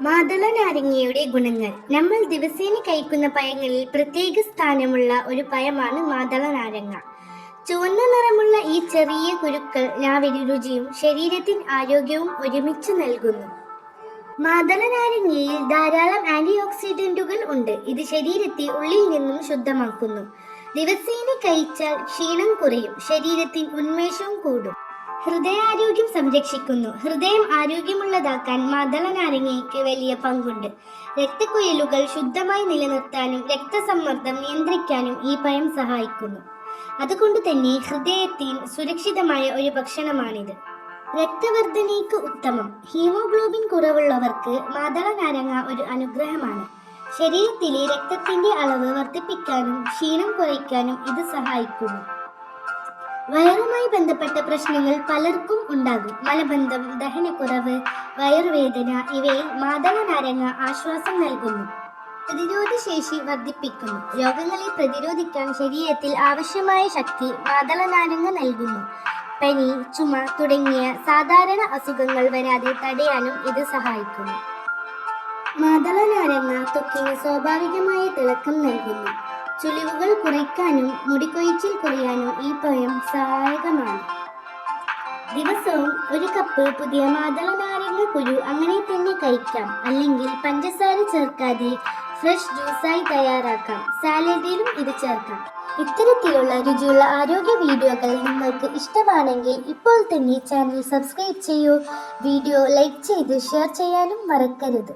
മാതള നാരങ്ങയുടെ ഗുണങ്ങൾ. നമ്മൾ ദിവസേന കഴിക്കുന്ന പഴങ്ങളിൽ പ്രത്യേക സ്ഥാനമുള്ള ഒരു പഴമാണ് മാതള നാരങ്ങ ചുവന്ന നിറമുള്ള ഈ ചെറിയ കുരുക്കൾ നാവിന് രുചിയും ശരീരത്തിന് ആരോഗ്യവും ഒരുമിച്ച് നൽകുന്നു. മാതള നാരങ്ങയിൽ ധാരാളം ആന്റി ഓക്സിഡന്റുകൾ ഉണ്ട്. ഇത് ശരീരത്തെ ഉള്ളിൽ നിന്നും ശുദ്ധമാക്കുന്നു. ദിവസേന കഴിച്ചാൽ ക്ഷീണം കുറയും. ശരീരത്തിന് ഉന്മേഷവും കൂടും. ഹൃദയാരോഗ്യം സംരക്ഷിക്കുന്നു. ഹൃദയം ആരോഗ്യമുള്ളതാക്കാൻ മാതള നാരങ്ങയ്ക്ക് വലിയ പങ്കുണ്ട്. രക്തക്കുഴലുകൾ ശുദ്ധമായി നിലനിർത്താനും രക്തസമ്മർദ്ദം നിയന്ത്രിക്കാനും ഈ പഴം സഹായിക്കുന്നു. അതുകൊണ്ട് തന്നെ ഹൃദയത്തിന് സുരക്ഷിതമായ ഒരു ഭക്ഷണമാണിത്. രക്തവർദ്ധനയ്ക്ക് ഉത്തമം. ഹീമോഗ്ലോബിൻ കുറവുള്ളവർക്ക് മാതള നാരങ്ങ ഒരു അനുഗ്രഹമാണ്. ശരീരത്തിലെ രക്തത്തിന്റെ അളവ് വർദ്ധിപ്പിക്കാനും ക്ഷീണം കുറയ്ക്കാനും ഇത് സഹായിക്കുന്നു. വയറുമായി ബന്ധപ്പെട്ട പ്രശ്നങ്ങൾ പലർക്കും ഉണ്ടാകും. മലബന്ധം ദഹനക്കുറവ് വയറുവേദന ഇവയിൽ മാതളനാരങ്ങ ആശ്വാസം നൽകുന്നു. പ്രതിരോധ ശേഷി വർദ്ധിപ്പിക്കുന്നു. രോഗങ്ങളെ പ്രതിരോധിക്കാൻ ശരീരത്തിൽ ആവശ്യമായ ശക്തി മാതളനാരങ്ങ നൽകുന്നു. പനി ചുമ തുടങ്ങിയ സാധാരണ അസുഖങ്ങൾ വരാതെ തടയാനും ഇത് സഹായിക്കുന്നു. മാതളനാരങ്ങ ത്വക്കിന് സ്വാഭാവികമായ തിളക്കം നൽകുന്നു. ചുളിവുകൾ കുറയ്ക്കാനും മുടികൊഴിച്ചിൽ കുറയാനും ഈ പഴം സഹായകമാണ്. ദിവസവും ഒരു കപ്പ് പുതിയ മാതള നാരങ്ങ കുരു അങ്ങനെ തന്നെ കഴിക്കാം. അല്ലെങ്കിൽ പഞ്ചസാര ചേർക്കാതെ ഫ്രഷ് ജ്യൂസായി തയ്യാറാക്കാം. സാലഡിലും ഇത് ചേർക്കാം. ഇത്തരത്തിലുള്ള രുചിയുള്ള ആരോഗ്യ വീഡിയോകൾ നിങ്ങൾക്ക് ഇഷ്ടമാണെങ്കിൽ ഇപ്പോൾ തന്നെ ചാനൽ സബ്സ്ക്രൈബ് ചെയ്യൂ. വീഡിയോ ലൈക്ക് ചെയ്ത് ഷെയർ ചെയ്യാനും മറക്കരുത്.